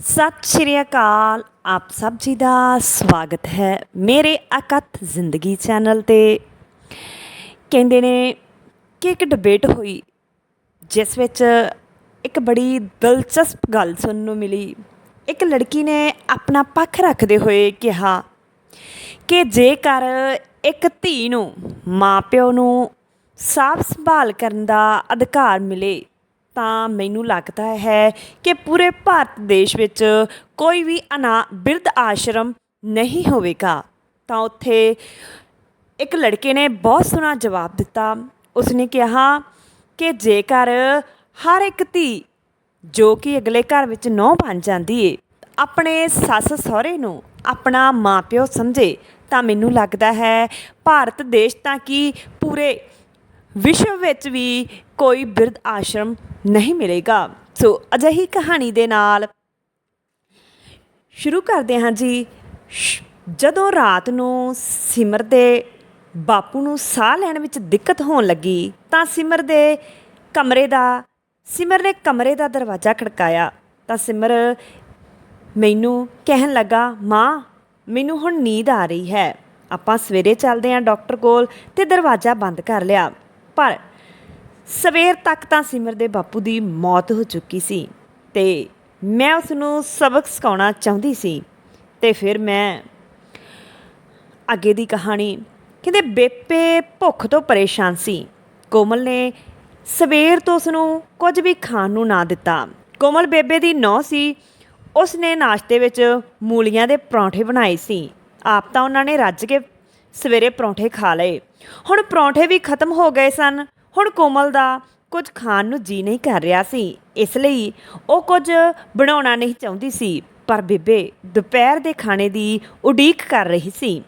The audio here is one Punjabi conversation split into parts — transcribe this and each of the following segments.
ਸਤਿ ਸ਼੍ਰੀ ਅਕਾਲ, ਆਪ ਸਭ ਜੀ ਦਾ ਸਵਾਗਤ ਹੈ ਮੇਰੇ ਅਕਥ ਜ਼ਿੰਦਗੀ ਚੈਨਲ ਤੇ। ਕਹਿੰਦੇ ਨੇ ਕਿ ਇੱਕ ਡਿਬੇਟ ਹੋਈ, ਜਿਸ ਵਿੱਚ ਇੱਕ ਬੜੀ ਦਿਲਚਸਪ ਗੱਲ ਸੁਣਨ ਨੂੰ ਮਿਲੀ। ਇੱਕ ਲੜਕੀ ਨੇ ਆਪਣਾ ਪੱਖ ਰੱਖਦੇ ਹੋਏ ਕਿਹਾ ਕਿ ਜੇਕਰ ਇੱਕ ਧੀ ਨੂੰ ਮਾਪਿਓ ਨੂੰ ਸਾਫ਼ ਸੰਭਾਲ ਕਰਨ ਦਾ ਅਧਿਕਾਰ ਮਿਲੇ ਤਾਂ ਮੈਨੂੰ ਲੱਗਦਾ ਹੈ ਕਿ ਪੂਰੇ ਭਾਰਤ ਦੇਸ਼ ਵਿੱਚ ਕੋਈ ਵੀ ਅਨਾ ਬਿਰਧ ਆਸ਼ਰਮ ਨਹੀਂ ਹੋਵੇਗਾ। ਤਾਂ ਉੱਥੇ ਇੱਕ ਲੜਕੇ ਨੇ ਬਹੁਤ ਸੋਹਣਾ ਜਵਾਬ ਦਿੱਤਾ। ਉਸਨੇ ਕਿਹਾ ਕਿ ਜੇਕਰ ਹਰ ਇੱਕ ਧੀ ਜੋ ਕਿ ਅਗਲੇ ਘਰ ਵਿੱਚ ਨੌ ਬਣ ਜਾਂਦੀ ਏ, ਆਪਣੇ ਸੱਸ ਸਹੁਰੇ ਨੂੰ ਆਪਣਾ ਮਾਪਿਓ ਸਮਝੇ, ਤਾਂ ਮੈਨੂੰ ਲੱਗਦਾ ਹੈ ਭਾਰਤ ਦੇਸ਼ ਤਾਂ ਕਿ ਪੂਰੇ ਵਿਸ਼ਵ ਵਿੱਚ ਵੀ ਕੋਈ ਬਿਰਧ ਆਸ਼ਰਮ ਨਹੀਂ ਮਿਲੇਗਾ। ਸੋ ਅਜਿਹੀ ਕਹਾਣੀ ਦੇ ਨਾਲ ਸ਼ੁਰੂ ਕਰਦੇ ਹਾਂ ਜੀ। ਸ਼- ਜਦੋਂ ਰਾਤ ਨੂੰ ਸਿਮਰ ਦੇ ਬਾਪੂ ਨੂੰ ਸਾਹ ਲੈਣ ਵਿੱਚ ਦਿੱਕਤ ਹੋਣ ਲੱਗੀ, ਤਾਂ ਸਿਮਰ ਦੇ ਕਮਰੇ ਦਾ, ਸਿਮਰ ਨੇ ਕਮਰੇ ਦਾ ਦਰਵਾਜ਼ਾ ਖੜਕਾਇਆ। ਤਾਂ ਸਿਮਰ ਮੈਨੂੰ ਕਹਿਣ ਲੱਗਾ, ਮਾਂ, ਮੈਨੂੰ ਹੁਣ ਨੀਂਦ ਆ ਰਹੀ ਹੈ। ਆਪਾਂ ਸਵੇਰੇ ਚੱਲਦੇ ਹਾਂ ਡਾਕਟਰ ਕੋਲ ਤੇ ਦਰਵਾਜ਼ਾ ਬੰਦ ਕਰ ਲਿਆ। ਪਰ ਸਵੇਰ ਤੱਕ ਤਾਂ ਸਿਮਰ ਦੇ ਬਾਪੂ ਦੀ ਮੌਤ ਹੋ ਚੁੱਕੀ ਸੀ ਤੇ ਮੈਂ ਉਸ ਨੂੰ ਸਬਕ ਸਿਖਾਉਣਾ ਚਾਹੁੰਦੀ ਸੀ ਤੇ ਫਿਰ ਮੈਂ ਅੱਗੇ ਦੀ ਕਹਾਣੀ ਕਹਿੰਦੇ ਬੇਪੇ ਭੁੱਖ ਤੋਂ ਪਰੇਸ਼ਾਨ ਸੀ। ਕੋਮਲ ਨੇ ਸਵੇਰ ਤੋਂ ਉਸ ਨੂੰ ਕੁਝ ਵੀ ਖਾਣ ਨੂੰ ਨਾ ਦਿੱਤਾ। ਕੋਮਲ ਬੇਬੇ ਦੀ ਨੌ ਸੀ। ਉਸ ਨੇ ਨਾਸ਼ਤੇ ਵਿੱਚ ਮੂਲੀਆਂ ਦੇ ਪਰੌਂਠੇ ਬਣਾਏ ਸੀ। ਆਪ ਤਾਂ ਉਹਨਾਂ ਨੇ ਰੱਜ ਕੇ ਸਵੇਰੇ ਪਰੌਂਠੇ ਖਾ ਲਏ। ਹੁਣ ਪਰੌਂਠੇ ਵੀ ਖਤਮ ਹੋ ਗਏ ਸਨ। ਹੁਣ ਕੋਮਲ ਦਾ ਕੁਝ ਖਾਣ ਨੂੰ ਜੀ ਨਹੀਂ ਕਰ ਰਿਹਾ ਸੀ। ਇਸ ਲਈ ਉਹ ਕੁਝ ਬਣਾਉਣਾ ਨਹੀਂ ਚਾਹੁੰਦੀ ਸੀ, ਪਰ ਬੇਬੇ ਦੁਪਹਿਰ ਦੇ ਖਾਣੇ ਦੀ ਉਡੀਕ ਕਰ ਰਹੀ ਸੀ।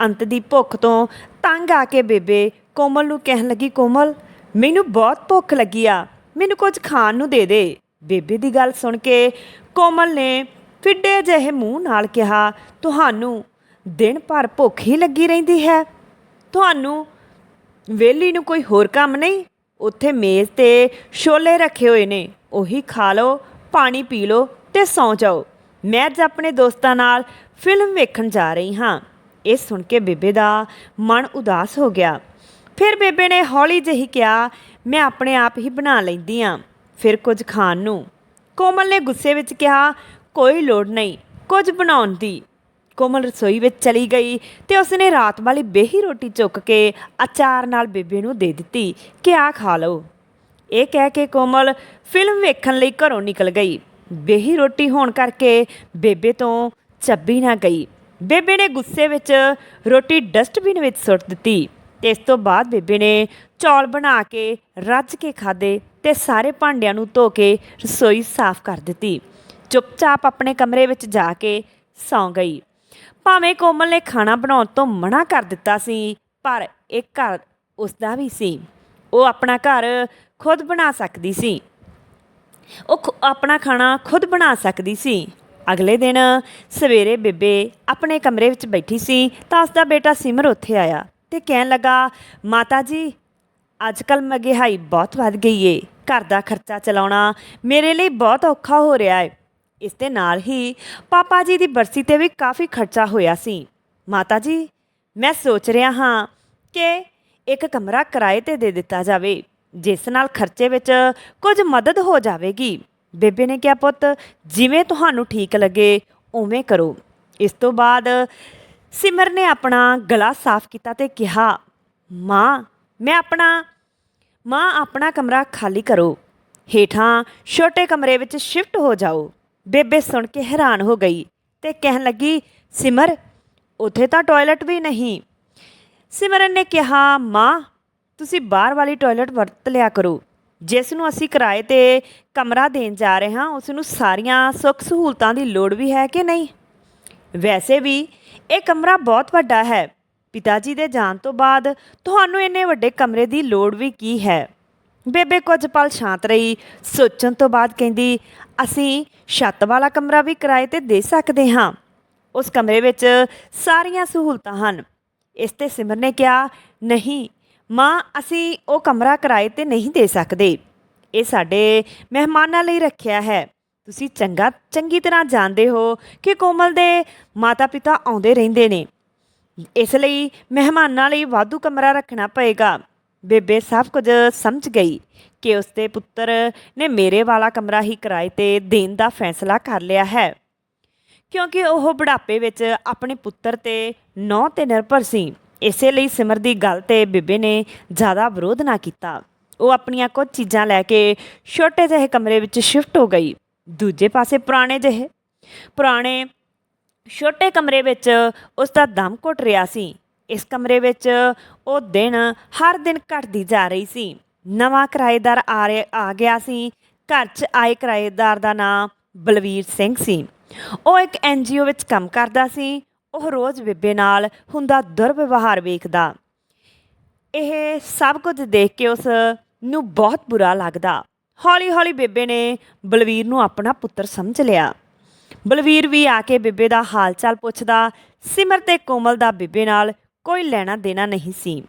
ਅੰਤ ਦੀ ਭੁੱਖ ਤੋਂ ਤੰਗ ਆ ਕੇ ਬੇਬੇ ਕੋਮਲ ਨੂੰ ਕਹਿਣ ਲੱਗੀ, ਕੋਮਲ, ਮੈਨੂੰ ਬਹੁਤ ਭੁੱਖ ਲੱਗੀ ਆ, ਮੈਨੂੰ ਕੁਝ ਖਾਣ ਨੂੰ ਦੇ ਦੇ। ਬੇਬੇ ਦੀ ਗੱਲ ਸੁਣ ਕੇ ਕੋਮਲ ਨੇ ਫਿੱਡੇ ਜਿਹੇ ਮੂੰਹ ਨਾਲ ਕਿਹਾ, ਤੁਹਾਨੂੰ ਦਿਨ ਭਰ ਭੁੱਖ ਹੀ ਲੱਗੀ ਰਹਿੰਦੀ ਹੈ। ਤੁਹਾਨੂੰ ਵੇਲੀ ਨੂੰ ਕੋਈ ਹੋਰ ਕੰਮ ਨਹੀਂ? ਉੱਥੇ ਮੇਜ਼ ਤੇ ਛੋਲੇ ਰੱਖੇ ਹੋਏ ਨੇ। ਉਹੀ ਖਾ ਲਓ, ਪਾਣੀ ਪੀ ਲਓ ਤੇ ਸੌਂ ਜਾਓ। ਮੈਂ ਅੱਜ ਆਪਣੇ ਦੋਸਤਾਂ ਨਾਲ ਫਿਲਮ ਵੇਖਣ ਜਾ ਰਹੀ ਹਾਂ। ਇਹ ਸੁਣ ਕੇ ਬੇਬੇ ਦਾ ਮਨ ਉਦਾਸ ਹੋ ਗਿਆ। ਫਿਰ ਬੇਬੇ ਨੇ ਹੌਲੀ ਜਿਹੀ ਕਿਹਾ, ਮੈਂ ਆਪਣੇ ਆਪ ਹੀ ਬਣਾ ਲੈਂਦੀ ਆ ਫਿਰ ਕੁਝ ਖਾਣ ਨੂੰ। ਕੋਮਲ ਨੇ ਗੁੱਸੇ ਵਿੱਚ ਕਿਹਾ, ਕੋਈ ਲੋੜ ਨਹੀਂ, ਕੁਝ ਬਣਾਉਣ ਦੀ। ਕੋਮਲ ਰਸੋਈ ਵਿੱਚ ਚਲੀ ਗਈ ਤੇ ਉਸਨੇ ਰਾਤ ਵਾਲੀ ਬੇਹੀ ਰੋਟੀ ਚੁੱਕ ਕੇ ਅਚਾਰ ਨਾਲ ਬੇਬੇ ਨੂੰ ਦੇ ਦਿੱਤੀ ਕਿ ਆ ਖਾ ਲਓ। ਇਹ ਕਹਿ ਕੇ ਕੋਮਲ ਫਿਲਮ ਵੇਖਣ ਲਈ ਘਰੋਂ ਨਿਕਲ ਗਈ। ਬੇਹੀ ਰੋਟੀ ਹੋਣ ਕਰਕੇ ਬੇਬੇ ਤੋਂ ਚੱਬੀ ਨਾ ਗਈ। ਬੇਬੇ ਨੇ ਗੁੱਸੇ ਵਿੱਚ ਰੋਟੀ ਡਸਟਬਿਨ ਵਿੱਚ ਸੁੱਟ ਦਿੱਤੀ ਤੇ ਇਸ ਤੋਂ ਬਾਅਦ ਬੇਬੇ ਨੇ ਚੌਲ ਬਣਾ ਕੇ ਰੱਜ ਕੇ ਖਾਦੇ ਤੇ ਸਾਰੇ ਭਾਂਡਿਆਂ ਨੂੰ ਧੋ ਕੇ ਰਸੋਈ ਸਾਫ਼ ਕਰ ਦਿੱਤੀ। ਚੁੱਪਚਾਪ ਆਪਣੇ ਕਮਰੇ ਵਿੱਚ ਜਾ ਕੇ ਸੌਂ ਗਈ। ਭਾਵੇਂ ਕੋਮਲ ਨੇ ਖਾਣਾ ਬਣਾਉਣ ਤੋਂ ਮਨਾ ਕਰ ਦਿੱਤਾ ਸੀ, ਪਰ ਇਹ ਘਰ ਉਸ ਦਾ ਵੀ ਸੀ। ਉਹ ਆਪਣਾ ਘਰ ਖੁਦ ਬਣਾ ਸਕਦੀ ਸੀ। ਉਹ ਖੁ- ਆਪਣਾ ਖਾਣਾ ਖੁਦ ਬਣਾ ਸਕਦੀ ਸੀ। ਅਗਲੇ ਦਿਨ ਸਵੇਰੇ ਬੇਬੇ ਆਪਣੇ ਕਮਰੇ ਵਿੱਚ ਬੈਠੀ ਸੀ ਤਾਂ ਉਸ ਦਾ ਬੇਟਾ ਸਿਮਰ ਉੱਥੇ ਆਇਆ ਤੇ ਕਹਿਣ ਲੱਗਾ, ਮਾਤਾ ਜੀ ਅੱਜ ਕੱਲ ਮਹਿੰਗਾਈ ਬਹੁਤ ਵੱਧ ਗਈ ਏ। ਘਰ ਦਾ ਖਰਚਾ ਚਲਾਉਣਾ ਮੇਰੇ ਲਈ ਬਹੁਤ ਔਖਾ ਹੋ ਰਿਹਾ ਏ। ਇਸ ਦੇ ਨਾਲ ਹੀ ਪਾਪਾ ਜੀ ਦੀ ਬਰਸੀ ਤੇ ਵੀ ਕਾਫੀ ਖਰਚਾ ਹੋਇਆ ਸੀ। ਮਾਤਾ ਜੀ, ਮੈਂ ਸੋਚ ਰਿਹਾ ਹਾਂ ਕਿ ਇੱਕ ਕਮਰਾ ਕਿਰਾਏ ਤੇ ਦੇ ਦਿੱਤਾ ਜਾਵੇ, ਜਿਸ ਨਾਲ ਖਰਚੇ ਵਿੱਚ ਕੁਝ ਮਦਦ ਹੋ ਜਾਵੇਗੀ। ਬੇਬੇ ਨੇ ਕਿਹਾ, ਪੁੱਤ, ਜਿਵੇਂ ਤੁਹਾਨੂੰ ਠੀਕ ਲੱਗੇ, ਉਵੇਂ ਕਰੋ। ਇਸ ਤੋਂ ਬਾਅਦ ਸਿਮਰ ਨੇ ਆਪਣਾ ਗਲਾ ਸਾਫ਼ ਕੀਤਾ ਤੇ ਕਿਹਾ, ਮਾਂ, ਮੈਂ ਆਪਣਾ, ਮਾਂ, ਆਪਣਾ ਕਮਰਾ ਖਾਲੀ ਕਰੋ। ਹੇਠਾਂ ਛੋਟੇ ਕਮਰੇ ਵਿੱਚ ਸ਼ਿਫਟ ਹੋ ਜਾਓ। ਬੇਬੇ ਸੁਣ ਕੇ ਹੈਰਾਨ ਹੋ ਗਈ ਤੇ ਕਹਿਣ ਲੱਗੀ, ਸਿਮਰ, ਉੱਥੇ ਤਾਂ ਟਾਇਲਟ ਵੀ ਨਹੀਂ। ਸਿਮਰਨ ਨੇ ਕਿਹਾ, ਮਾਂ, ਤੁਸੀਂ ਬਾਹਰ ਵਾਲੀ ਟਾਇਲਟ ਵਰਤ ਲਿਆ ਕਰੋ। ਜਿਸ ਨੂੰ ਅਸੀਂ ਕਿਰਾਏ ਤੇ ਕਮਰਾ ਦੇਣ ਜਾ ਰਹੇ ਹਾਂ, ਉਸ ਨੂੰ ਸਾਰੀਆਂ ਸੁੱਖ ਸਹੂਲਤਾਂ ਦੀ ਲੋੜ ਵੀ ਹੈ ਕਿ ਨਹੀਂ? ਵੈਸੇ ਵੀ ਇਹ ਕਮਰਾ ਬਹੁਤ ਵੱਡਾ ਹੈ। ਪਿਤਾ ਜੀ ਦੇ ਜਾਣ ਤੋਂ ਬਾਅਦ ਤੁਹਾਨੂੰ ਇੰਨੇ ਵੱਡੇ ਕਮਰੇ ਦੀ ਲੋੜ ਵੀ ਕੀ ਹੈ? ਬੇਬੇ ਕੁਝ ਪਲ ਸ਼ਾਂਤ ਰਹੀ, ਸੋਚਣ ਤੋਂ ਬਾਅਦ ਕਹਿੰਦੀ, ਅਸੀਂ ਛੱਤ ਵਾਲਾ ਕਮਰਾ ਵੀ ਕਿਰਾਏ ਤੇ ਦੇ ਸਕਦੇ ਹਾਂ। ਉਸ ਕਮਰੇ ਵਿੱਚ ਸਾਰੀਆਂ ਸਹੂਲਤਾਂ ਹਨ। ਇਸ ਤੇ ਸਿਮਰ ਨੇ ਕਿਹਾ, ਨਹੀਂ, ਮਾਂ, ਅਸੀਂ ਉਹ ਕਮਰਾ ਕਿਰਾਏ ਤੇ ਨਹੀਂ ਦੇ ਸਕਦੇ। ਇਹ ਸਾਡੇ ਮਹਿਮਾਨਾਂ ਲਈ ਰੱਖਿਆ ਹੈ। ਤੁਸੀਂ ਚੰਗਾ, ਚੰਗੀ ਤਰ੍ਹਾਂ ਜਾਣਦੇ ਹੋ ਕਿ ਕੋਮਲ ਦੇ ਮਾਤਾ-ਪਿਤਾ ਆਉਂਦੇ ਰਹਿੰਦੇ ਨੇ। ਇਸ ਲਈ ਮਹਿਮਾਨਾਂ ਲਈ ਵਾਧੂ ਕਮਰਾ ਰੱਖਣਾ ਪਏਗਾ। ਬੇਬੇ ਸਭ ਕੁਝ ਸਮਝ ਗਈ ਕਿ ਉਸਦੇ ਪੁੱਤਰ ਨੇ ਮੇਰੇ ਵਾਲਾ ਕਮਰਾ ਹੀ ਕਿਰਾਏ ਤੇ ਦੇਣ ਦਾ ਫੈਸਲਾ ਕਰ ਲਿਆ ਹੈ। ਕਿਉਂਕਿ ਉਹ ਬੁਢਾਪੇ ਵਿੱਚ ਆਪਣੇ ਪੁੱਤਰ ਤੇ ਨੌ ਤੇ ਨਿਰਭਰ ਸੀ। ਇਸੇ ਲਈ ਸਿਮਰ ਦੀ ਗੱਲ ਤੇ ਬੇਬੇ ਨੇ ਜ਼ਿਆਦਾ ਵਿਰੋਧ ਨਾ ਕੀਤਾ। ਉਹ ਆਪਣੀਆਂ ਕੁਝ ਚੀਜ਼ਾਂ ਲੈ ਕੇ ਛੋਟੇ ਜਿਹੇ ਕਮਰੇ ਵਿੱਚ ਸ਼ਿਫਟ ਹੋ ਗਈ। ਦੂਜੇ ਪਾਸੇ ਪੁਰਾਣੇ ਜਿਹੇ। ਪੁਰਾਣੇ ਛੋਟੇ ਕਮਰੇ ਵਿੱਚ ਉਸ ਦਾ ਦਮ ਘੁੱਟ ਰਿਹਾ ਸੀ। ਇਸ ਕਮਰੇ ਵਿੱਚ ਉਹ ਦਿਨ ਹਰ ਦਿਨ ਘਟਦੀ ਜਾ ਰਹੀ ਸੀ। ਨਵਾਂ ਕਿਰਾਏਦਾਰ ਆ ਰਿਹਾ ਆ ਗਿਆ ਸੀ। ਘਰ 'ਚ ਆਏ ਕਿਰਾਏਦਾਰ ਦਾ ਨਾਮ ਬਲਵੀਰ ਸਿੰਘ ਸੀ। ਉਹ ਇੱਕ ਐਨਜੀਓ ਵਿੱਚ ਕੰਮ ਕਰਦਾ ਸੀ। ਉਹ ਰੋਜ਼ ਬੇਬੇ ਨਾਲ ਹੁੰਦਾ ਦੁਰਵਿਵਹਾਰ ਵੇਖਦਾ। ਇਹ ਸਭ ਕੁਝ ਦੇਖ ਕੇ ਉਸ ਨੂੰ ਬਹੁਤ ਬੁਰਾ ਲੱਗਦਾ। ਹੌਲੀ-ਹੌਲੀ ਬੇਬੇ ਨੇ ਬਲਵੀਰ ਨੂੰ ਆਪਣਾ ਪੁੱਤਰ ਸਮਝ ਲਿਆ। ਬਲਵੀਰ ਵੀ ਆ ਕੇ ਬੇਬੇ ਦਾ ਹਾਲ ਚਾਲ ਪੁੱਛਦਾ। ਸਿਮਰ ਤੇ ਕੋਮਲ ਦਾ ਬੇਬੇ ਨਾਲ ਕੋਈ ਲੈਣਾ ਦੇਣਾ ਨਹੀਂ ਸੀ।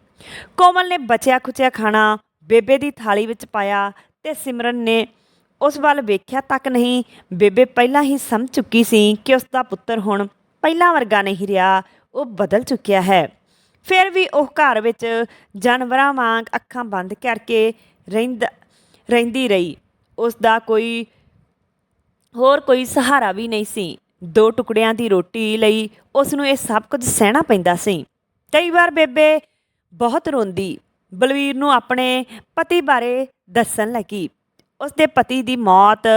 ਕੋਮਲ ਨੇ ਬਚਿਆ ਖੁਚਿਆ ਖਾਣਾ ਬੇਬੇ ਦੀ ਥਾਲੀ ਵਿੱਚ ਪਾਇਆ ਤੇ ਸਿਮਰਨ ਨੇ ਉਸ ਵੱਲ ਵੇਖਿਆ ਤੱਕ ਨਹੀਂ, ਬੇਬੇ ਪਹਿਲਾਂ ਹੀ ਸਮਝ ਚੁੱਕੀ ਸੀ ਕਿ ਉਸ ਦਾ ਪੁੱਤਰ ਹੁਣ ਪਹਿਲਾਂ ਵਰਗਾ ਨਹੀਂ ਰਿਹਾ, ਉਹ ਬਦਲ ਚੁੱਕਿਆ ਹੈ। ਫਿਰ ਵੀ ਉਹ ਘਰ ਵਿੱਚ ਜਾਨਵਰਾਂ ਵਾਂਗ ਅੱਖਾਂ ਬੰਦ ਕਰਕੇ ਰਹਿੰਦਾ, ਰਹਿੰਦੀ ਰਹੀ। ਉਸ ਦਾ ਕੋਈ ਹੋਰ ਕੋਈ ਸਹਾਰਾ ਵੀ ਨਹੀਂ ਸੀ। ਦੋ ਟੁਕੜਿਆਂ ਦੀ ਰੋਟੀ ਲਈ ਉਸ ਨੂੰ ਇਹ ਸਭ ਕੁਝ ਸਹਿਣਾ ਪੈਂਦਾ ਸੀ। ਕਈ ਵਾਰ ਬੇਬੇ ਬਹੁਤ ਰੋਂਦੀ, ਬਲਵੀਰ ਨੂੰ ਆਪਣੇ ਪਤੀ ਬਾਰੇ ਦੱਸਣ ਲੱਗੀ। ਉਸ ਦੇ ਪਤੀ ਦੀ ਮੌਤ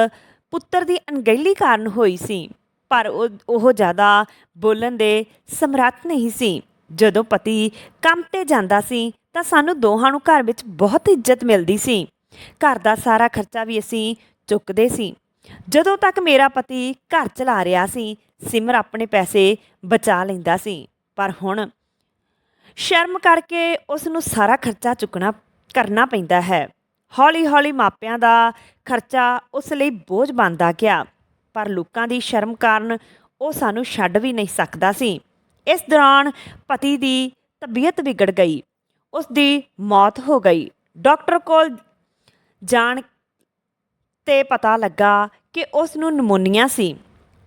ਪੁੱਤਰ ਦੀ ਅਣਗਹਿਲੀ ਕਾਰਨ ਹੋਈ ਸੀ, ਪਰ ਉਹ ਉਹ ਜ਼ਿਆਦਾ ਬੋਲਣ ਦੇ ਸਮਰੱਥ ਨਹੀਂ ਸੀ। ਜਦੋਂ ਪਤੀ ਕੰਮ ਤੇ ਜਾਂਦਾ ਸੀ, ਤਾਂ ਸਾਨੂੰ ਦੋਹਾਂ ਨੂੰ ਘਰ ਵਿੱਚ ਬਹੁਤ ਇੱਜ਼ਤ ਮਿਲਦੀ ਸੀ। ਘਰ ਦਾ ਸਾਰਾ ਖਰਚਾ ਵੀ ਅਸੀਂ ਚੁੱਕਦੇ ਸੀ। ਜਦੋਂ ਤੱਕ ਮੇਰਾ ਪਤੀ ਘਰ ਚਲਾ ਰਿਹਾ ਸੀ, ਸਿਮਰ ਆਪਣੇ ਪੈਸੇ ਬਚਾ ਲੈਂਦਾ ਸੀ। ਪਰ ਹੁਣ ਸ਼ਰਮ ਕਰਕੇ ਉਸ ਨੂੰ ਸਾਰਾ ਖਰਚਾ ਚੁੱਕਣਾ, ਕਰਨਾ ਪੈਂਦਾ ਹੈ। ਹੌਲੀ-ਹੌਲੀ ਮਾਪਿਆਂ ਦਾ ਖਰਚਾ ਉਸ ਲਈ ਬੋਝ ਬਣਦਾ ਗਿਆ, ਪਰ ਲੋਕਾਂ ਦੀ ਸ਼ਰਮ ਕਾਰਨ ਉਹ ਸਾਨੂੰ ਛੱਡ ਵੀ ਨਹੀਂ ਸਕਦਾ ਸੀ। ਇਸ ਦੌਰਾਨ ਪਤੀ ਦੀ ਤਬੀਅਤ ਵਿਗੜ ਗਈ ਉਸ ਦੀ ਮੌਤ ਹੋ ਗਈ। ਡਾਕਟਰ ਕੋਲ ਜਾਣ ਤੇ ਪਤਾ ਲੱਗਾ ਕਿ ਉਸ ਨੂੰ ਨਮੂਨੀਆ ਸੀ।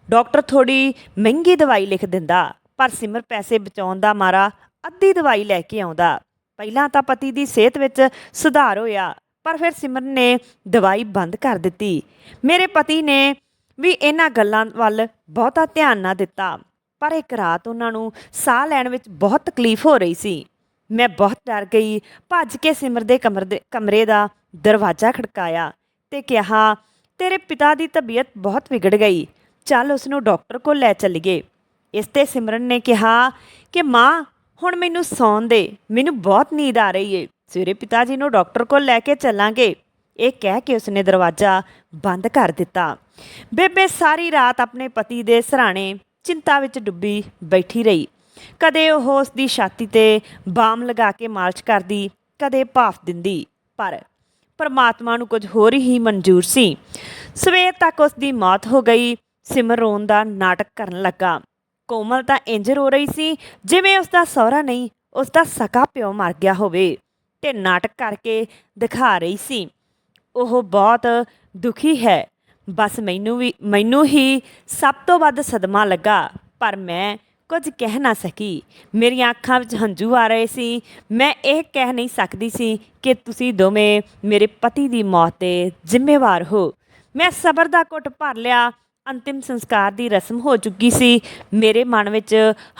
ਡਾਕਟਰ ਥੋੜੀ ਮਹਿੰਗੀ ਦਵਾਈ ਲਿਖ ਦਿੰਦਾ, ਪਰ ਸਿਮਰ ਪੈਸੇ ਬਚਾਉਣ ਦਾ ਮਾਰਾ ਅੱਧੀ ਦਵਾਈ ਲੈ ਕੇ ਆਉਂਦਾ। ਪਹਿਲਾਂ ਤਾਂ ਪਤੀ ਦੀ ਸਿਹਤ ਵਿੱਚ ਸੁਧਾਰ ਹੋਇਆ, ਪਰ ਫਿਰ ਸਿਮਰਨ ਨੇ ਦਵਾਈ ਬੰਦ ਕਰ ਦਿੱਤੀ। ਮੇਰੇ ਪਤੀ ਨੇ ਵੀ ਇਹਨਾਂ ਗੱਲਾਂ ਵੱਲ ਬਹੁਤਾ ਧਿਆਨ ਨਾ ਦਿੱਤਾ, ਪਰ ਇੱਕ ਰਾਤ ਉਹਨਾਂ ਨੂੰ ਸਾਹ ਲੈਣ ਵਿੱਚ ਬਹੁਤ ਤਕਲੀਫ ਹੋ ਰਹੀ ਸੀ। ਮੈਂ ਬਹੁਤ ਡਰ ਗਈ, ਭੱਜ ਕੇ ਸਿਮਰ ਦੇ ਕਮਰ ਦੇ ਕਮਰੇ ਦਾ ਦਰਵਾਜ਼ਾ ਖੜਕਾਇਆ ਤੇ ਕਿਹਾ, ਤੇਰੇ ਪਿਤਾ ਦੀ ਤਬੀਅਤ ਬਹੁਤ ਵਿਗੜ ਗਈ, ਚੱਲ ਉਸ ਨੂੰ ਡਾਕਟਰ ਕੋਲ ਲੈ ਚੱਲੀਏ। ਇਸ ਤੇ ਸਿਮਰਨ ਨੇ ਕਿਹਾ ਕਿ, ਮਾਂ ਹੁਣ ਮੈਨੂੰ ਸੌਣ ਦੇ, ਮੈਨੂੰ ਬਹੁਤ ਨੀਂਦ ਆ ਰਹੀ ਏ। ਸਵੇਰੇ ਪਿਤਾ ਜੀ ਨੂੰ ਡਾਕਟਰ ਕੋਲ ਲੈ ਕੇ ਚੱਲਾਂਗੇ। ਇਹ ਕਹਿ ਕੇ ਉਸਨੇ ਦਰਵਾਜ਼ਾ ਬੰਦ ਕਰ ਦਿੱਤਾ। ਬੇਬੇ ਸਾਰੀ ਰਾਤ ਆਪਣੇ ਪਤੀ ਦੇ ਸਰਾਣੇ ਚਿੰਤਾ ਵਿੱਚ ਡੁੱਬੀ ਬੈਠੀ ਰਹੀ। ਕਦੇ ਉਹ ਉਸ ਦੀ ਛਾਤੀ ਤੇ ਬਾਮ ਲਗਾ ਕੇ ਮਾਲਸ਼ ਕਰਦੀ, ਕਦੇ ਭਾਫ ਦਿੰਦੀ, ਪਰ ਪਰਮਾਤਮਾ ਨੂੰ ਕੁਝ ਹੋਰ ਹੀ ਮਨਜ਼ੂਰ ਸੀ। ਸਵੇਰ ਤੱਕ ਉਸ ਦੀ ਮੌਤ ਹੋ ਗਈ ਸਿਮਰ ਰੋਣ ਦਾ ਨਾਟਕ ਕਰਨ ਲੱਗਾ। ਕੋਮਲ ਤਾਂ ਇੰਜ ਰੋ ਰਹੀ ਸੀ, ਜਿਵੇਂ ਉਸ ਦਾ ਸਹੁਰਾ ਨਹੀਂ ਉਸ ਦਾ ਸਕਾ ਪਿਓ ਮਰ ਗਿਆ ਹੋਵੇ, ਤੇ ਨਾਟਕ ਕਰਕੇ ਦਿਖਾ ਰਹੀ ਸੀ। ਉਹ ਬਹੁਤ ਦੁਖੀ ਹੈ। ਬਸ ਮੈਨੂੰ ਵੀ, ਮੈਨੂੰ ਹੀ ਸਭ ਤੋਂ ਵੱਧ ਸਦਮਾ ਲੱਗਾ, ਪਰ ਮੈਂ ਕੁਝ ਕਹਿ ਨਾ ਸਕੀ। ਮੇਰੀਆਂ ਅੱਖਾਂ ਵਿੱਚ ਹੰਝੂ ਆ ਰਹੇ ਸੀ। ਮੈਂ ਇਹ ਕਹਿ ਨਹੀਂ ਸਕਦੀ ਸੀ ਕਿ ਤੁਸੀਂ ਦੋਵੇਂ ਮੇਰੇ ਪਤੀ ਦੀ ਮੌਤ ਦੇ ਜ਼ਿੰਮੇਵਾਰ ਹੋ। ਮੈਂ ਸਬਰ ਦਾ ਘੁੱਟ ਭਰ ਲਿਆ ਅੰਤਿਮ ਸੰਸਕਾਰ ਦੀ ਰਸਮ ਹੋ ਚੁੱਕੀ ਸੀ। ਮੇਰੇ ਮਨ ਵਿੱਚ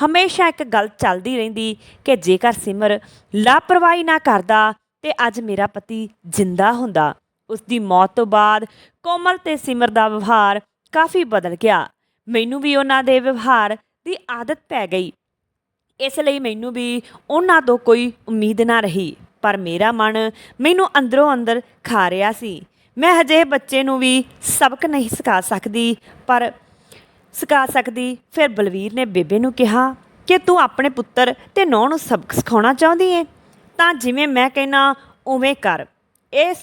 ਹਮੇਸ਼ਾ ਇੱਕ ਗੱਲ ਚੱਲਦੀ ਰਹਿੰਦੀ ਕਿ ਜੇਕਰ ਸਿਮਰ ਲਾਪਰਵਾਹੀ ਨਾ ਕਰਦਾ ਤੇ ਅੱਜ ਮੇਰਾ ਪਤੀ ਜਿੰਦਾ ਹੁੰਦਾ। ਉਸ ਦੀ ਮੌਤ ਤੋਂ ਬਾਅਦ ਕੋਮਲ ਤੇ ਸਿਮਰ ਦਾ ਵਿਵਹਾਰ ਕਾਫੀ ਬਦਲ ਗਿਆ। ਮੈਨੂੰ ਵੀ ਉਹਨਾਂ ਦੇ ਵਿਵਹਾਰ ਦੀ ਆਦਤ ਪੈ ਗਈ। ਇਸ ਲਈ ਮੈਨੂੰ ਵੀ ਉਹਨਾਂ ਤੋਂ ਕੋਈ ਉਮੀਦ ਨਾ ਰਹੀ। ਪਰ ਮੇਰਾ ਮਨ ਮੈਨੂੰ ਅੰਦਰੋਂ ਅੰਦਰ ਖਾ ਰਿਹਾ ਸੀ। ਮੈਂ ਹਜੇ ਬੱਚੇ ਨੂੰ ਵੀ ਸਬਕ ਨਹੀਂ ਸਿਖਾ ਸਕਦੀ, ਪਰ ਸਿਖਾ ਸਕਦੀ। ਫਿਰ ਬਲਵੀਰ ਨੇ ਬੇਬੇ ਨੂੰ ਕਿਹਾ ਕਿ ਤੂੰ ਆਪਣੇ ਪੁੱਤਰ ਤੇ ਨੌਂ ਨੂੰ ਸਬਕ ਸਿਖਾਉਣਾ ਚਾਹੁੰਦੀ ਏ? ਤਾਂ ਜਿਵੇਂ ਮੈਂ ਕਹਿਣਾ, ਉਵੇਂ ਕਰ। ਇਸ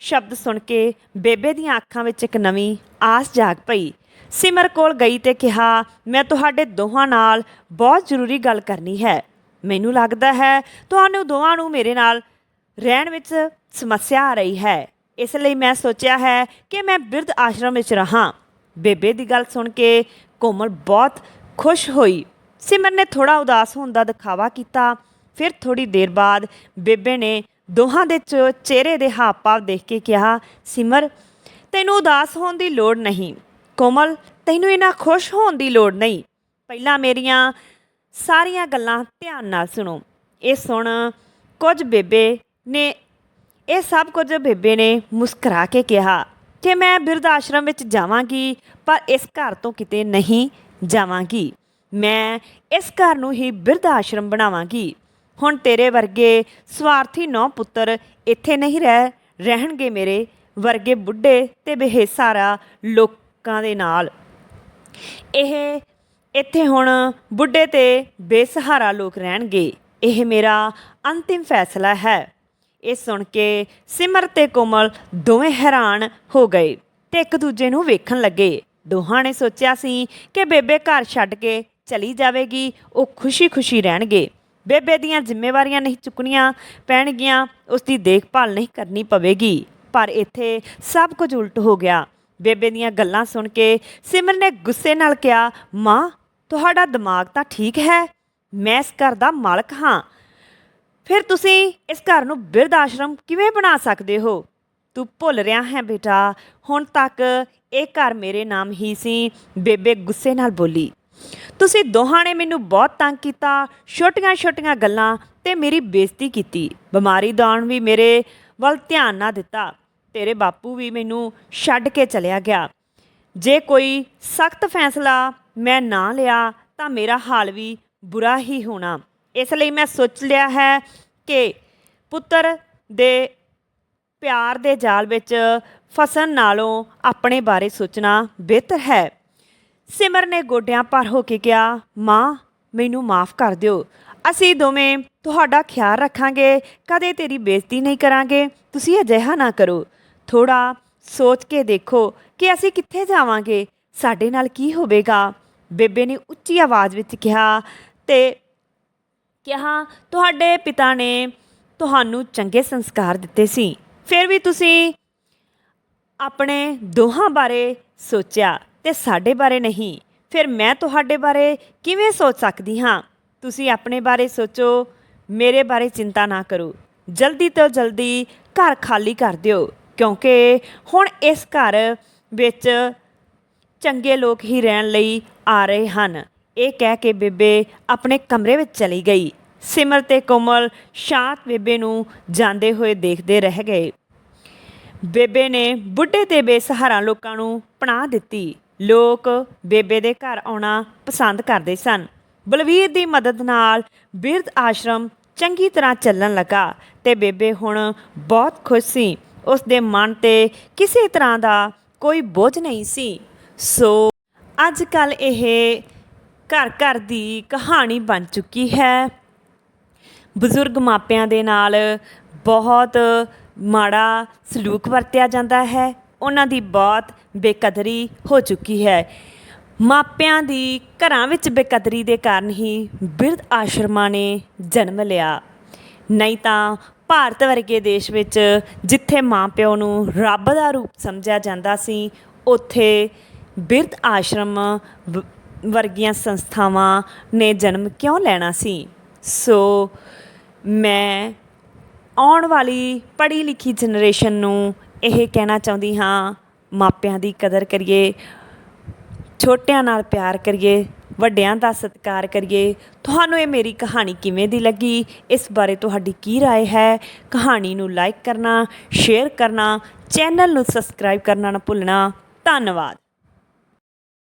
ਸ਼ਬਦ ਸੁਣ ਕੇ ਬੇਬੇ ਦੀਆਂ ਅੱਖਾਂ ਵਿੱਚ ਇੱਕ ਨਵੀਂ ਆਸ ਜਾਗ ਪਈ। ਸਿਮਰ ਕੋਲ ਗਈ ਤੇ ਕਿਹਾ, ਮੈਂ ਤੁਹਾਡੇ ਦੋਹਾਂ ਨਾਲ ਬਹੁਤ ਜ਼ਰੂਰੀ ਗੱਲ ਕਰਨੀ ਹੈ। ਮੈਨੂੰ ਲੱਗਦਾ ਹੈ, ਤੁਹਾਨੂੰ ਦੋਵਾਂ ਨੂੰ ਮੇਰੇ ਨਾਲ ਰਹਿਣ ਵਿੱਚ ਸਮੱਸਿਆ ਆ ਰਹੀ ਹੈ। ਇਸ ਲਈ ਮੈਂ ਸੋਚਿਆ ਹੈ ਕਿ ਮੈਂ ਬਿਰਧ ਆਸ਼ਰਮ ਵਿੱਚ ਰਹਾਂ। ਬੇਬੇ ਦੀ ਗੱਲ ਸੁਣ ਕੇ ਕੋਮਲ ਬਹੁਤ ਖੁਸ਼ ਹੋਈ। ਸਿਮਰ ਨੇ ਥੋੜਾ ਉਦਾਸ ਹੋਣ ਦਾ ਦਿਖਾਵਾ ਕੀਤਾ। ਫਿਰ ਥੋੜੀ ਦੇਰ ਬਾਅਦ ਬੇਬੇ ਨੇ ਦੋਹਾਂ ਦੇ ਚਿਹਰੇ ਦੇ ਹਾਵ-ਭਾਵ ਦੇਖ ਕੇ ਕਿਹਾ, ਸਿਮਰ, ਤੈਨੂੰ ਉਦਾਸ ਹੋਣ ਦੀ ਲੋੜ ਨਹੀਂ। ਕੋਮਲ, ਤੈਨੂੰ ਇਹਨਾਂ ਖੁਸ਼ ਹੋਣ ਦੀ ਲੋੜ ਨਹੀਂ। ਪਹਿਲਾਂ ਮੇਰੀਆਂ ਸਾਰੀਆਂ ਗੱਲਾਂ ਧਿਆਨ ਨਾਲ ਸੁਣੋ। ਇਹ ਸੁਣ ਕੁਝ ਬੇਬੇ ਨੇ ਇਹ ਸਭ ਕੁਝ ਬੇਬੇ ਨੇ ਮੁਸਕਰਾ ਕੇ ਕਿਹਾ ਕਿ ਮੈਂ ਬਿਰਧ ਆਸ਼ਰਮ ਵਿੱਚ ਜਾਵਾਂਗੀ, ਪਰ ਇਸ ਘਰ ਤੋਂ ਕਿਤੇ ਨਹੀਂ ਜਾਵਾਂਗੀ। ਮੈਂ ਇਸ ਘਰ ਨੂੰ ਹੀ ਬਿਰਧ ਆਸ਼ਰਮ ਬਣਾਵਾਂਗੀ। ਹੁਣ ਤੇਰੇ ਵਰਗੇ ਸਵਾਰਥੀ ਨੌ ਪੁੱਤਰ ਇੱਥੇ ਨਹੀਂ ਰਹਿ, ਰਹਿਣਗੇ ਮੇਰੇ ਵਰਗੇ ਬੁੱਢੇ ਤੇ ਬੇਹਿਸਾਰਾ ਲੋਕਾਂ ਦੇ ਨਾਲ। ਇਹ ਇੱਥੇ ਹੁਣ ਬੁੱਢੇ ਤੇ ਬੇਸਹਾਰਾ ਲੋਕ ਰਹਿਣਗੇ। ਇਹ ਮੇਰਾ ਅੰਤਿਮ ਫੈਸਲਾ ਹੈ। ਇਹ ਸੁਣ ਕੇ ਸਿਮਰ ਤੇ ਕੋਮਲ ਦੋਵੇਂ ਹੈਰਾਨ ਹੋ ਗਏ ਤੇ ਇੱਕ ਦੂਜੇ ਨੂੰ ਵੇਖਣ ਲੱਗੇ। ਦੋਹਾਂ ਨੇ ਸੋਚਿਆ ਸੀ ਕਿ ਬੇਬੇ ਘਰ ਛੱਡ ਕੇ ਚਲੀ ਜਾਵੇਗੀ, ਉਹ ਖੁਸ਼ੀ-ਖੁਸ਼ੀ ਰਹਿਣਗੇ। ਬੇਬੇ ਦੀਆਂ ਜ਼ਿੰਮੇਵਾਰੀਆਂ ਨਹੀਂ ਚੁੱਕਣੀਆਂ ਪੈਣਗੀਆਂ ਉਸ ਦੀ ਦੇਖਭਾਲ ਨਹੀਂ ਕਰਨੀ ਪਵੇਗੀ। ਪਰ ਇੱਥੇ ਸਭ ਕੁਝ ਉਲਟ ਹੋ ਗਿਆ। ਬੇਬੇ ਦੀਆਂ ਗੱਲਾਂ ਸੁਣ ਕੇ ਸਿਮਰ ਨੇ ਗੁੱਸੇ ਨਾਲ ਕਿਹਾ, ਮਾਂ, ਤੁਹਾਡਾ ਦਿਮਾਗ ਤਾਂ ਠੀਕ ਹੈ। ਮੈਂ ਇਸ ਘਰ ਦਾ ਮਾਲਕ ਹਾਂ। ਫਿਰ ਤੁਸੀਂ ਇਸ ਘਰ ਨੂੰ ਬਿਰਧ ਆਸ਼ਰਮ ਕਿਵੇਂ ਬਣਾ ਸਕਦੇ ਹੋ? ਤੂੰ ਭੁੱਲ ਰਿਹਾ ਹੈ ਬੇਟਾ। ਹੁਣ ਤੱਕ ਇਹ ਘਰ ਮੇਰੇ ਨਾਮ ਹੀ ਸੀ, ਬੇਬੇ ਗੁੱਸੇ ਨਾਲ ਬੋਲੀ। ਤੁਸੀਂ ਦੋਹਾਂ ਨੇ ਮੈਨੂੰ ਬਹੁਤ ਤੰਗ ਕੀਤਾ, ਛੋਟੀਆਂ-ਛੋਟੀਆਂ ਗੱਲਾਂ ਤੇ ਮੇਰੀ ਬੇਇੱਜ਼ਤੀ ਕੀਤੀ। ਬਿਮਾਰੀ ਦੌਰਾਨ ਵੀ ਮੇਰੇ ਵੱਲ ਧਿਆਨ ਨਾ ਦਿੱਤਾ। ਤੇਰੇ ਬਾਪੂ ਵੀ ਮੈਨੂੰ ਛੱਡ ਕੇ ਚਲਿਆ ਗਿਆ। ਜੇ ਕੋਈ ਸਖਤ ਫੈਸਲਾ ਮੈਂ ਨਾ ਲਿਆ, ਤਾਂ ਮੇਰਾ ਹਾਲ ਵੀ ਬੁਰਾ ਹੀ ਹੋਣਾ। ਇਸ ਲਈ ਮੈਂ ਸੋਚ ਲਿਆ ਹੈ ਕਿ ਪੁੱਤਰ ਦੇ ਪਿਆਰ ਦੇ ਜਾਲ ਵਿੱਚ ਫਸਣ ਨਾਲੋਂ ਆਪਣੇ ਬਾਰੇ ਸੋਚਣਾ ਬਿਹਤਰ ਹੈ। ਸਿਮਰ ਨੇ ਗੋਡਿਆਂ ਪਰ ਹੋ ਕੇ ਕਿਹਾ, ਮਾਂ, ਮੈਨੂੰ ਮਾਫ ਕਰ ਦਿਓ। ਅਸੀਂ ਦੋਵੇਂ ਤੁਹਾਡਾ ਖਿਆਲ ਰੱਖਾਂਗੇ, ਕਦੇ ਤੇਰੀ ਬੇਇੱਜ਼ਤੀ ਨਹੀਂ ਕਰਾਂਗੇ। ਤੁਸੀਂ ਅਜਿਹਾ ਨਾ ਕਰੋ। ਥੋੜਾ ਸੋਚ ਕੇ ਦੇਖੋ ਕਿ ਅਸੀਂ ਕਿੱਥੇ ਜਾਵਾਂਗੇ। ਸਾਡੇ ਨਾਲ ਕੀ ਹੋਵੇਗਾ? ਬੇਬੇ ਨੇ ਉੱਚੀ ਆਵਾਜ਼ ਵਿੱਚ ਕਿਹਾ ਤੇ ਕਿਹਾ ਤੁਹਾਡੇ ਪਿਤਾ ਨੇ ਤੁਹਾਨੂੰ ਚੰਗੇ ਸੰਸਕਾਰ ਦਿੱਤੇ ਸੀ। ਫਿਰ ਵੀ ਤੁਸੀਂ ਆਪਣੇ ਦੋਹਾਂ ਬਾਰੇ ਸੋਚਿਆ ਤੇ ਸਾਡੇ ਬਾਰੇ ਨਹੀਂ। ਫਿਰ ਮੈਂ ਤੁਹਾਡੇ ਬਾਰੇ ਕਿਵੇਂ ਸੋਚ ਸਕਦੀ ਹਾਂ? ਤੁਸੀਂ ਆਪਣੇ ਬਾਰੇ ਸੋਚੋ, ਮੇਰੇ ਬਾਰੇ ਚਿੰਤਾ ਨਾ ਕਰੋ। ਜਲਦੀ ਤੋਂ ਜਲਦੀ ਘਰ ਖਾਲੀ ਕਰ ਦਿਓ, ਕਿਉਂਕਿ ਹੁਣ ਇਸ ਘਰ ਵਿੱਚ ਚੰਗੇ ਲੋਕ ਹੀ ਰਹਿਣ ਲਈ ਆ ਰਹੇ ਹਨ। ਇਹ ਕਹਿ ਕੇ ਬੇਬੇ ਆਪਣੇ ਕਮਰੇ ਵਿੱਚ ਚਲੀ ਗਈ। ਸਿਮਰ ਤੇ ਕੋਮਲ ਸ਼ਾਂਤ ਬੇਬੇ ਨੂੰ ਜਾਂਦੇ ਹੋਏ ਦੇਖਦੇ ਰਹਿ ਗਏ। ਬੇਬੇ ਨੇ ਬੁੱਢੇ ਤੇ ਬੇਸਹਾਰਾ ਲੋਕਾਂ ਨੂੰ ਪਨਾਹ ਦਿੱਤੀ। ਲੋਕ ਬੇਬੇ ਦੇ ਘਰ ਆਉਣਾ ਪਸੰਦ ਕਰਦੇ ਸਨ। ਬਲਵੀਰ ਦੀ ਮਦਦ ਨਾਲ ਬਿਰਧ ਆਸ਼ਰਮ ਚੰਗੀ ਤਰ੍ਹਾਂ ਚੱਲਣ ਲੱਗਾ ਤੇ ਬੇਬੇ ਹੁਣ ਬਹੁਤ ਖੁਸ਼ ਸੀ। ਉਸ ਦੇ ਮਨ ਤੇ ਕਿਸੇ ਤਰ੍ਹਾਂ ਦਾ ਕੋਈ ਬੋਝ ਨਹੀਂ ਸੀ। ਸੋ ਅੱਜ ਕੱਲ ਇਹ ਘਰ ਘਰ ਦੀ ਕਹਾਣੀ ਬਣ ਚੁੱਕੀ ਹੈ। ਬਜ਼ੁਰਗ ਮਾਪਿਆਂ ਦੇ ਨਾਲ ਬਹੁਤ ਮਾੜਾ ਸਲੂਕ ਵਰਤਿਆ ਜਾਂਦਾ ਹੈ। ਉਹਨਾਂ ਦੀ ਬਹੁਤ ਬੇਕਦਰੀ ਹੋ ਚੁੱਕੀ ਹੈ। ਮਾਪਿਆਂ ਦੀ ਘਰਾਂ ਵਿੱਚ ਬੇਕਦਰੀ ਦੇ ਕਾਰਨ ਹੀ ਬਿਰਧ ਆਸ਼ਰਮਾਂ ਨੇ ਜਨਮ ਲਿਆ। ਨਹੀਂ ਤਾਂ ਭਾਰਤ ਵਰਗੇ ਦੇਸ਼ ਵਿੱਚ ਜਿੱਥੇ ਮਾਪਿਓ ਨੂੰ ਰੱਬ ਦਾ ਰੂਪ ਸਮਝਿਆ ਜਾਂਦਾ ਸੀ, ਉੱਥੇ ਬਿਰਧ ਆਸ਼ਰਮ ਵਰਗੀਆਂ ਸੰਸਥਾਵਾਂ ਨੇ ਜਨਮ ਕਿਉਂ ਲੈਣਾ ਸੀ ਸੋ ਮੈਂ ਆਉਣ ਵਾਲੀ ਪੜ੍ਹੀ ਲਿਖੀ ਜਨਰੇਸ਼ਨ ਨੂੰ ਇਹ ਕਹਿਣਾ ਚਾਹੁੰਦੀ ਹਾਂ ਮਾਪਿਆਂ ਦੀ ਕਦਰ ਕਰੀਏ ਛੋਟਿਆਂ ਨਾਲ ਪਿਆਰ ਕਰੀਏ ਵੱਡਿਆਂ ਦਾ ਸਤਿਕਾਰ ਕਰੀਏ ਤੁਹਾਨੂੰ ਇਹ ਮੇਰੀ ਕਹਾਣੀ ਕਿਵੇਂ ਦੀ ਲੱਗੀ ਇਸ ਬਾਰੇ ਤੁਹਾਡੀ ਕੀ رائے ਹੈ ਕਹਾਣੀ ਨੂੰ ਲਾਈਕ ਕਰਨਾ ਸ਼ੇਅਰ ਕਰਨਾ ਚੈਨਲ ਨੂੰ ਸਬਸਕ੍ਰਾਈਬ ਕਰਨਾ ਨਾ ਭੁੱਲਣਾ ਧੰਨਵਾਦ